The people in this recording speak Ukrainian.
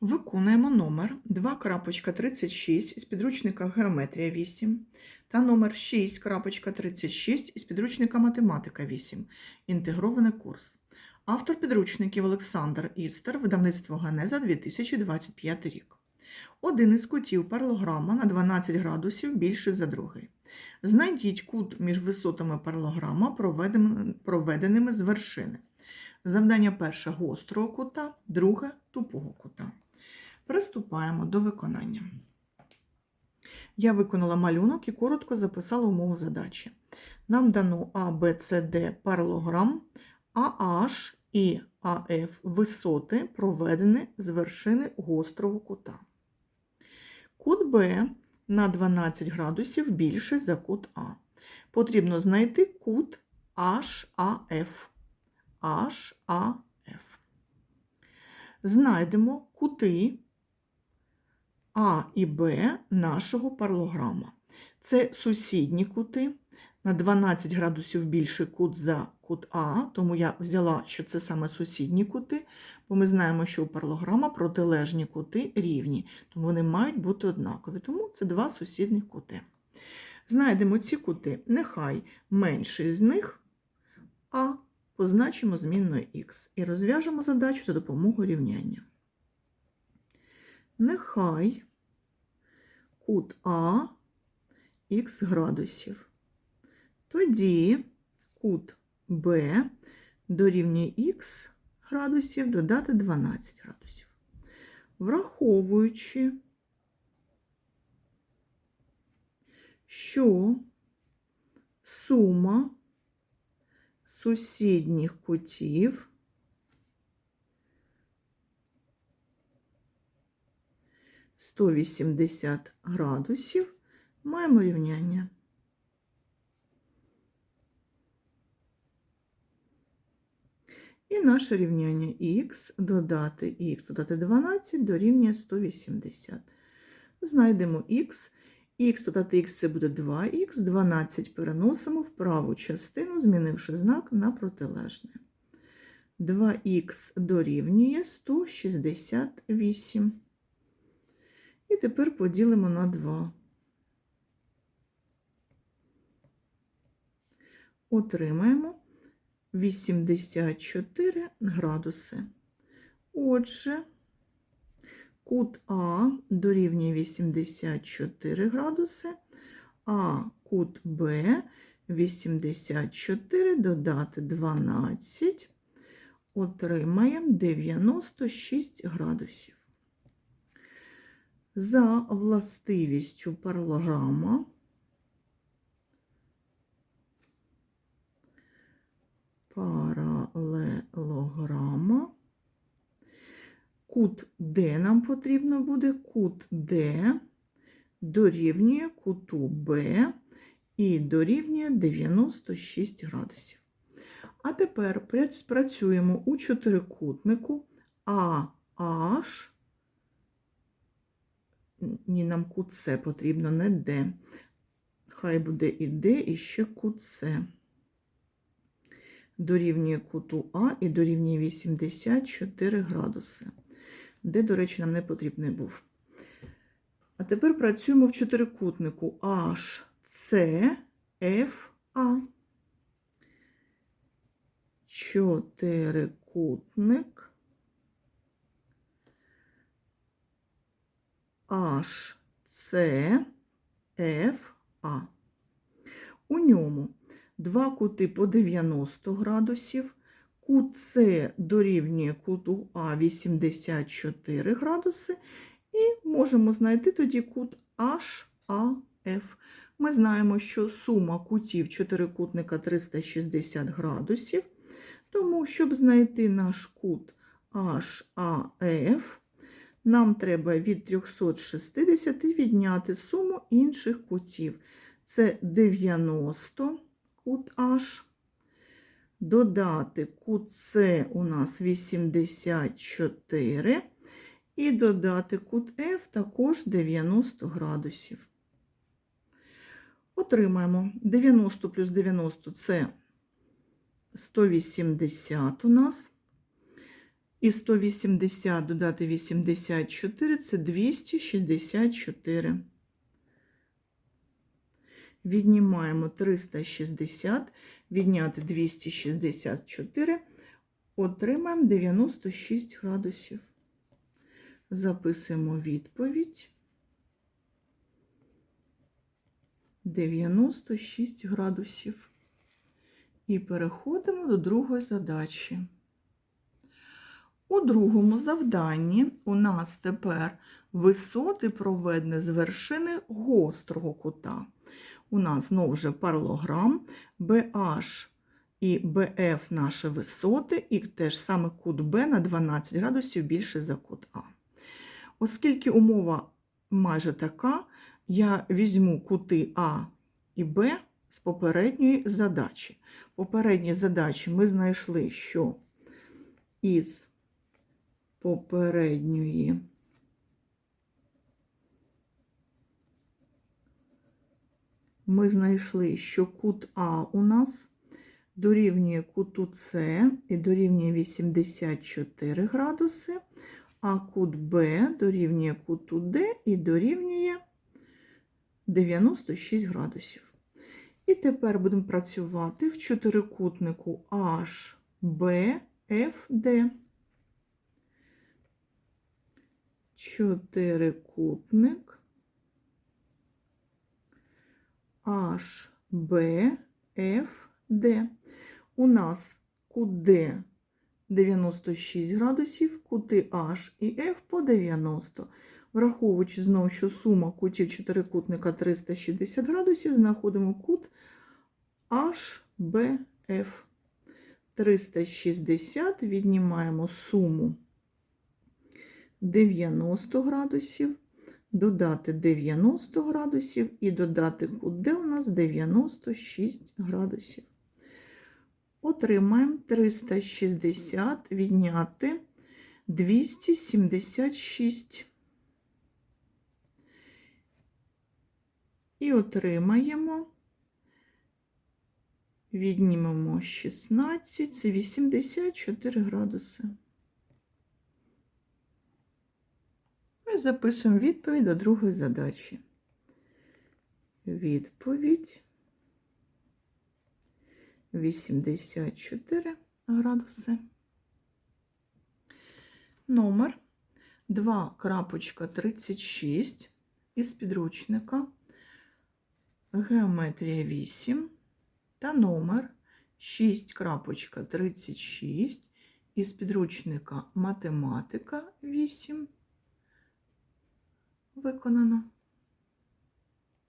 Виконуємо номер 2.36 із підручника Геометрія 8 та номер 6.36 із підручника Математика 8. Інтегрований курс. Автор підручників Олександр Істер, видавництво Генеза 2025 рік. Один із кутів паралограма на 12 градусів більший за другий. Знайдіть кут між висотами проведеними- проведеними з вершини. Завдання перше гострого кута, друге тупого кута. Приступаємо до виконання. Я виконала малюнок і коротко записала умову задачі. Нам дано А, паралограм, АH і АФ висоти проведені з вершини гострого кута. Кут Б на 12 градусів більший за кут А. Потрібно знайти кут HAF. HAF. Знайдемо кути А і Б нашого паралограма. Це сусідні кути. На 12 градусів більший кут за кут А, тому я взяла, що це саме сусідні кути, бо ми знаємо, що у паралограма протилежні кути рівні, тому вони мають бути однакові. Тому це два сусідних кути. Знайдемо ці кути, нехай менший з них А позначимо змінною х і розв'яжемо задачу за допомогою рівняння. Нехай кут А х градусів. Тоді кут Б дорівнює х градусів додати 12 градусів. Враховуючи, що сума сусідніх кутів – 180 градусів, маємо рівняння. І наше рівняння х додати х додати 12 дорівнює 180. Знайдемо х. Х додати х це буде 2х, 12 переносимо в праву частину, змінивши знак на протилежне. 2х дорівнює 168. І тепер поділимо на 2. Отримаємо 84 градуси. Отже, кут А дорівнює 84 градуси, а кут Б 84 додати 12, отримаємо 96 градусів. За властивістю паралограма паралелограма. Кут Д нам потрібно буде, кут Д дорівнює куту Б і дорівнює 96 градусів. А тепер працюємо у чотирикутнику AH, ні, нам кут С потрібно, не Д. Хай буде і Д, і ще кут С дорівнює куту А і дорівнює 84 градуси, де, до речі, нам не потрібний був. А тепер працюємо в чотирикутнику HCFA. Чотирикутник HCFA. У ньому Два кути по 90 градусів, кут С дорівнює куту А 84 градуси, і можемо знайти тоді кут HAF. Ми знаємо, що сума кутів чотирикутника 360 градусів, тому, щоб знайти наш кут HAF, нам треба від 360 відняти суму інших кутів. Це 90 кут H, додати кут С у нас 84, і додати кут F також 90 градусів. Отримаємо 90 плюс 90 це 180 у нас. І 180 додати 84 це 264. Віднімаємо 360, відняти 264, отримаємо 96 градусів. Записуємо відповідь. 96 градусів. І переходимо до другої задачі. У другому завданні у нас тепер висоти проведені з вершини гострого кута. У нас знову ж паралограм, BH і BF наші висоти, і теж саме кут Б на 12 градусів більше за кут А. Оскільки умова майже така, я візьму кути А і Б з попередньої задачі. В попередній задачі ми знайшли, що із попередньої ми знайшли, що кут А у нас дорівнює куту С і дорівнює 84 градуси, а кут Б дорівнює куту Д і дорівнює 96 градусів. І тепер будемо працювати в чотирикутнику HBFD. Чотирикутник HBFD. У нас кут D 96 градусів, кути H і F по 90. Враховуючи знову, що сума кутів чотирикутника 360 градусів, знаходимо кут HBF. 360 віднімаємо суму 90 градусів, додати 90 градусів і додати кут, де у нас 96 градусів. Отримаємо 360 відняти 276. І отримаємо, віднімемо 16, це 84 градуси. Ми записуємо відповідь до другої задачі. Відповідь 84 градуси. Номер 2.36 із підручника Геометрія 8 та номер 6.36 із підручника Математика 8 виконано.